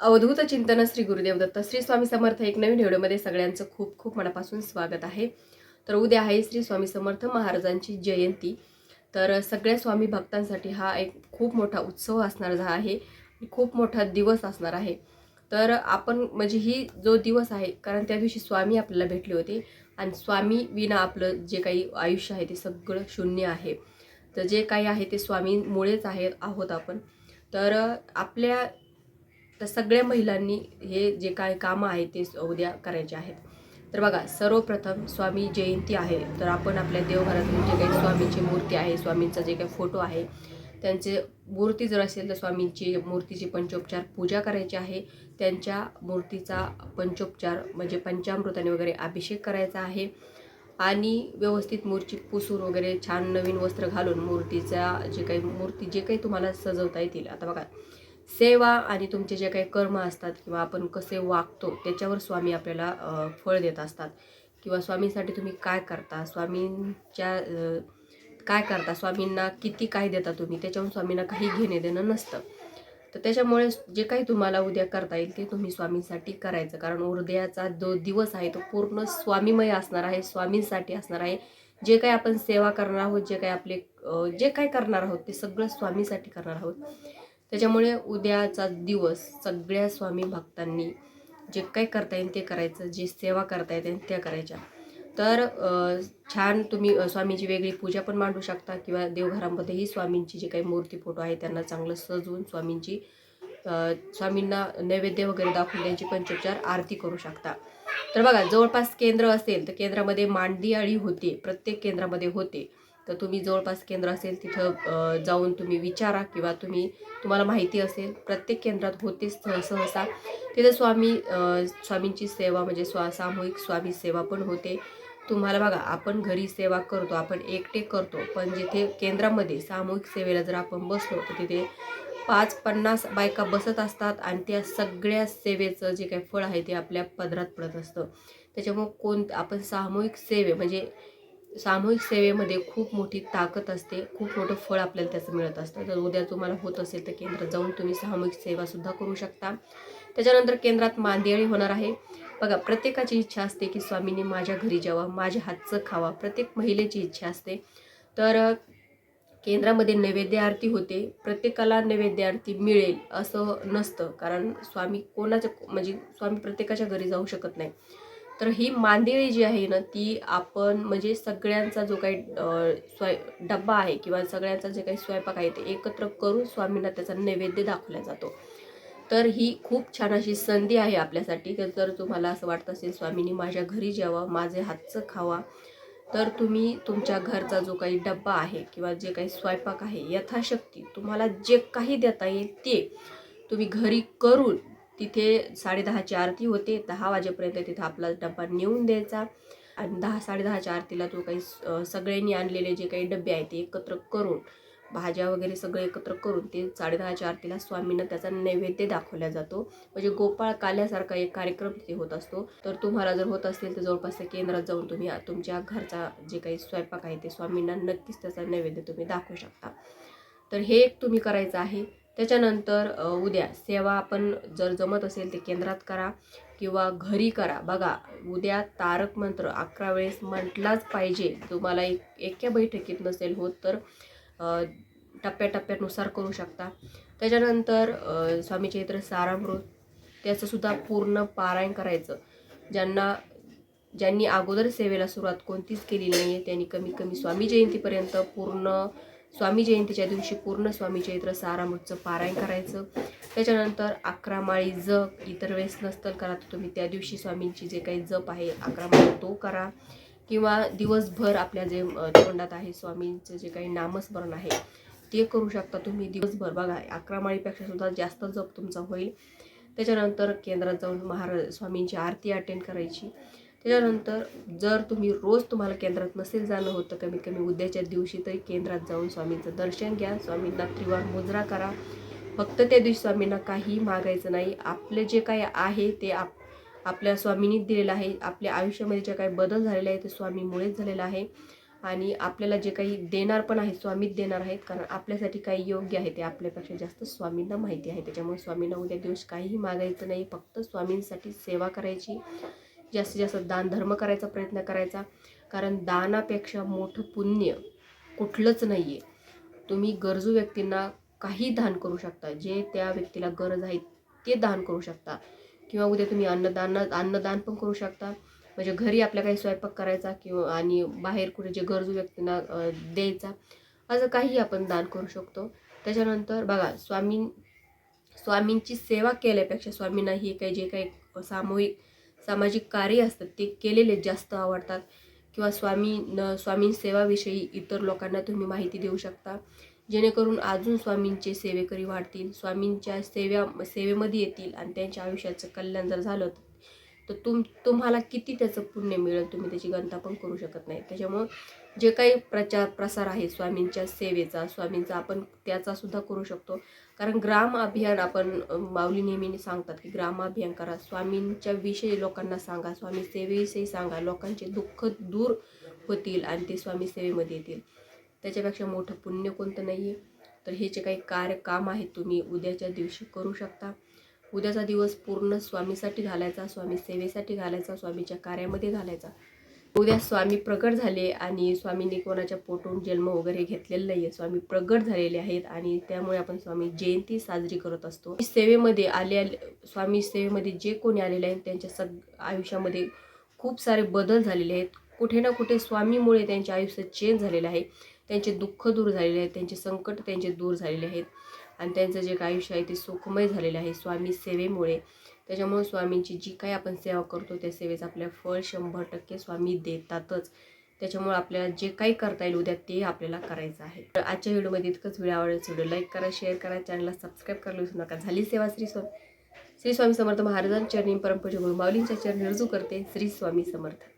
अवधूत चिंतन श्री गुरुदेव दत्त. श्री स्वामी समर्थ एक नवीन व्हिडिओमध्ये सगळ्यांचं खूप खूप मनापासून स्वागत आहे. तर उद्या आहे श्री स्वामी समर्थ महाराजांची जयंती. तर सगळ्या स्वामी भक्तांसाठी हा एक खूप मोठा उत्सव असणार आहे. खूप मोठा दिवस असणार आहे. तर आपण म्हणजे ही जो दिवस आहे कारण त्या दिवशी स्वामी आपल्याला भेटले होते. आणि स्वामी विना आपलं जे काही आयुष्य आहे ते सगळं शून्य आहे. तर जे काही आहे ते स्वामीमुळेच आहे आहोत आपण. तर आपल्या तर सगळ्या महिलांनी हे जे काय कामं आहेत ते उद्या करायचे आहेत. तर बघा सर्वप्रथम स्वामी जयंती आहे तर आपण आपल्या देवघरातून जे काही स्वामीची मूर्ती आहे स्वामींचा जे काही फोटो आहे त्यांचे मूर्ती जर असेल तर स्वामींची मूर्तीची पंचोपचार पूजा करायची आहे. त्यांच्या मूर्तीचा पंचोपचार म्हणजे पंचामृताने वगैरे अभिषेक करायचा आहे. आणि व्यवस्थित मूर्ती पुसून वगैरे छान नवीन वस्त्र घालून मूर्तीचा जे काही मूर्ती जे काही तुम्हाला सजवता येतील. आता बघा सेवा आणि तुमचे जे काही कर्म असतात किंवा आपण कसे वागतो त्याच्यावर स्वामी आपल्याला फळ देत असतात. किंवा स्वामींसाठी तुम्ही काय करता? स्वामींच्या काय करता? स्वामींना किती काय देता तुम्ही? त्याच्यावर स्वामींना काही घेणे देणं नसतं. तर त्याच्यामुळे जे काही तुम्हाला उद्या करता येईल ते तुम्ही स्वामींसाठी करायचं. कारण उद्याचा जो दिवस आहे तो पूर्ण स्वामीमय असणार आहे स्वामींसाठी असणार आहे. जे काही आपण सेवा करणार आहोत जे काही आपले जे काही करणार आहोत ते सगळं स्वामीसाठी करणार आहोत. त्याच्यामुळे उद्याचा दिवस सगळ्या स्वामी भक्तांनी जे काही करता येईल ते करायचं जे सेवा करता येते त्या करायच्या. तर छान तुम्ही स्वामींची स्वामीची वेगळी पूजा पण मांडू शकता किंवा देवघरामध्येही स्वामींची जे काही मूर्ती फोटो आहे त्यांना चांगलं सजवून स्वामींची स्वामींना नैवेद्य वगैरे दाखवून त्यांची पंचोपचार आरती करू शकता. तर बघा जवळपास केंद्र असेल तर केंद्रामध्ये मांडियाळी होते प्रत्येक केंद्रामध्ये होते. तर तुम्ही जवळपास केंद्र असेल तिथं जाऊन तुम्ही विचारा किंवा तुम्ही तुम्हाला माहिती असेल. प्रत्येक केंद्रात होतेच सह- सहसा. तिथे स्वामी स्वामींची सेवा म्हणजे स्वा सामूहिक स्वामी सेवा पण होते. तुम्हाला बघा आपण घरी सेवा करतो आपण एकटे करतो. पण जिथे केंद्रामध्ये सामूहिक सेवेला जर आपण बसलो तर तिथे पाच पन्नास बायका बसत असतात आणि त्या सगळ्या सेवेचं जे काही फळ आहे ते आपल्या पदरात पडत असतं. त्याच्यामुळं कोण आपण सामूहिक सेवे म्हणजे सामूहिक सेवेमध्ये खूप मोठी ताकद असते खूप मोठं फळ आपल्याला त्याचं मिळत असतं. जर उद्या तुम्हाला होत असेल तर केंद्रात जाऊन तुम्ही सामूहिक सेवासुद्धा करू शकता. त्याच्यानंतर केंद्रात मांदियाळी होणार आहे. बघा प्रत्येकाची इच्छा असते की स्वामींनी माझ्या घरी जावा माझ्या हातचं खावा. प्रत्येक महिलेची इच्छा असते. तर केंद्रामध्ये नैवेद्य आरती होते. प्रत्येकाला नैवेद्य आरती मिळेल असं नसतं. कारण स्वामी कोणाच्या म्हणजे स्वामी प्रत्येकाच्या घरी जाऊ शकत नाही. तर ही मांदेळी जी आहे ना ती आपण म्हणजे सगळ्यांचा जो काही स्वय डब्बा आहे किंवा सगळ्यांचा जे काही स्वयंपाक आहे ते एकत्र करून स्वामींना त्याचा नैवेद्य दाखवला जातो. तर ही खूप छान अशी संधी आहे आपल्यासाठी. की जर तुम्हाला असं वाटत असेल स्वामींनी माझ्या घरी जेवा माझे हातचं खावा तर तुम्ही तुमच्या घरचा जो काही डब्बा आहे किंवा जे काही स्वयंपाक आहे यथाशक्ती तुम्हाला जे काही देता येईल ते तुम्ही घरी करून तिथे साडेदहाची आरती होते. दहा वाजेपर्यंत तिथं आपला डब्बा नेऊन द्यायचा. आणि दहा साडेदहाच्या आरतीला तो काही सगळ्यांनी आणलेले जे काही डबे आहेत ते एकत्र करून भाज्या वगैरे सगळं एकत्र करून ते साडेदहाच्या आरतीला स्वामींना त्याचा नैवेद्य दाखवला जातो. म्हणजे गोपाळ काल्यासारखा एक कार्यक्रम तिथे होत असतो. तर तुम्हाला जर होत असेल तर जवळपासच्या केंद्रात जाऊन तुम्ही तुमच्या घरचा जे काही स्वयंपाक आहे ते स्वामींना नक्कीच त्याचा नैवेद्य तुम्ही दाखवू शकता. तर हे एक तुम्ही करायचं आहे. त्याच्यानंतर उद्या सेवा आपण जर जमत असेल ते केंद्रात करा किंवा घरी करा. बघा उद्या तारक मंत्र अकरा वेळेस म्हटलाच पाहिजे. तुम्हाला एक एका बैठकीत नसेल होत तर टप्प्याटप्प्यानुसार करू शकता. त्याच्यानंतर स्वामी चैत्र सारामृत त्याचंसुद्धा पूर्ण पारायण करायचं. ज्यांना ज्यांनी अगोदर सेवेला सुरुवात कोणतीच केली नाही आहे त्यांनी कमीत कमी स्वामी जयंतीपर्यंत पूर्ण स्वामी जयंतीच्या दिवशी पूर्ण स्वामी चैत्र सारामृतचं पारायण करायचं. त्याच्यानंतर अकरा माळी जप इतर वेळेस नसतं करा तर तुम्ही त्या दिवशी स्वामींची जे काही जप आहे अकरा माळी तो करा. किंवा दिवसभर आपल्या जे तोंडात आहे स्वामींचं जे काही नामस्मरण आहे ते करू शकता तुम्ही दिवसभर. बघा अकरा माळीपेक्षा सुद्धा जास्त जप तुमचा होईल. त्याच्यानंतर केंद्रात जाऊन महाराज स्वामींची आरती अटेंड करायची. त्याच्यानंतर जर तुम्ही रोज तुम्हाला केंद्रात नसेल जाणं होतं कमीत कमी उद्याच्या दिवशी तरी केंद्रात जाऊन स्वामींचं दर्शन घ्या स्वामींना त्रिवार मुजरा करा. फक्त त्या दिवशी स्वामींना काही मागायचं नाही. आपले जे काही आहे ते आप आपल्या स्वामींनी दिलेलं आहे. आपल्या आयुष्यामध्ये जे काही बदल झालेले आहे ते स्वामीमुळेच झालेला आहे. आणि आपल्याला जे काही देणार पण आहे स्वामीच देणार आहेत. कारण आपल्यासाठी काही योग्य आहे ते आपल्यापेक्षा जास्त स्वामींना माहिती आहे. त्याच्यामुळे स्वामींना उद्या दिवस काहीही मागायचं नाही. फक्त स्वामींसाठी सेवा करायची. जास्तीत जास्त दान धर्म करायचा प्रयत्न करायचा. कारण दानापेक्षा मोठं पुण्य कुठलंच नाही आहे तुम्ही गरजू व्यक्तींना काही दान करू शकता. जे त्या व्यक्तीला गरज आहे ते दान करू शकता. किंवा उद्या तुम्ही अन्नदान अन्नदान पण करू शकता. म्हणजे घरी आपल्या काही स्वयंपाक करायचा किंवा आणि बाहेर कुठे जे गरजू व्यक्तींना द्यायचा असं काही आपण दान करू शकतो. त्याच्यानंतर बघा स्वामी स्वामींची सेवा केल्यापेक्षा स्वामींना हे काही जे काही सामूहिक सामाजिक कार्य असतात ते केलेले जास्त आवडतात. किंवा स्वामी न स्वामीं सेवाविषयी इतर लोकांना तुम्ही माहिती देऊ शकता. जेणेकरून अजून स्वामींचे सेवेकरी वाढतील स्वामींच्या सेव्या सेवेमध्ये येतील आणि त्यांच्या आयुष्याचं कल्याण जर झालं तर तुम तुम्हाला किती त्याचं पुण्य मिळेल तुम्ही त्याची गणता पण करू शकत नाही. त्याच्यामुळं जे काही प्रचार प्रसार आहे स्वामींच्या सेवेचा स्वामींचा आपण त्याचा सुद्धा करू शकतो. कारण ग्राम अभियान आपण माऊली नेहमीने सांगतात की ग्राम अभियान करा. स्वामींच्या विषयी लोकांना सांगा स्वामी सेवेविषयी सांगा. लोकांचे दुःख दूर होतील आणि ते स्वामी सेवेमध्ये येतील. त्याच्यापेक्षा मोठं पुण्य कोणतं नाही आहे तर हे जे काही कार्य काम आहेत तुम्ही उद्याच्या दिवशी करू शकता. उद्याचा दिवस पूर्ण स्वामीसाठी घालायचा स्वामी सेवेसाठी घालायचा स्वामीच्या कार्यामध्ये घालायचा. उद्या स्वामी प्रगट झाले आणि स्वामींनी कोणाच्या पोटून जन्म वगैरे घेतलेला नाही आहे स्वामी प्रगट झालेले आहेत आणि त्यामुळे आपण स्वामी जयंती साजरी करत असतो. सेवेमध्ये आले स्वामी सेवेमध्ये जे कोणी आलेले आहेत त्यांच्या सग आयुष्यामध्ये खूप सारे बदल झालेले आहेत. कुठे ना कुठे स्वामीमुळे त्यांच्या आयुष्य चेंज झालेलं आहे. त्यांचे दुःख दूर झालेले आहेत त्यांचे संकट त्यांचे दूर झालेले आहेत. आणि त्यांचं जे आयुष्य आहे ते सुखमय झालेलं आहे स्वामी सेवेमुळे. त्याच्यामुळे स्वामींची जी काही आपण सेवा करतो त्या सेवेचं आपल्या फळ शंभर टक्के स्वामी देतातच. त्याच्यामुळे आपल्याला जे काही करता येईल उद्या ते आपल्याला करायचं आहे. तर आजच्या व्हिडिओमध्ये इतकंच. व्हिडिओ आवडेल व्हिडिओ लाईक करा शेअर करा चॅनलला सबस्क्राईब करायला विसरू नका. झाली सेवा श्री स्वामी. श्री स्वामी समर्थ महाराजांच्या चरणी परमपूज्य गुरुमावलींच्या चरणी रुजू करते. श्री स्वामी समर्थ.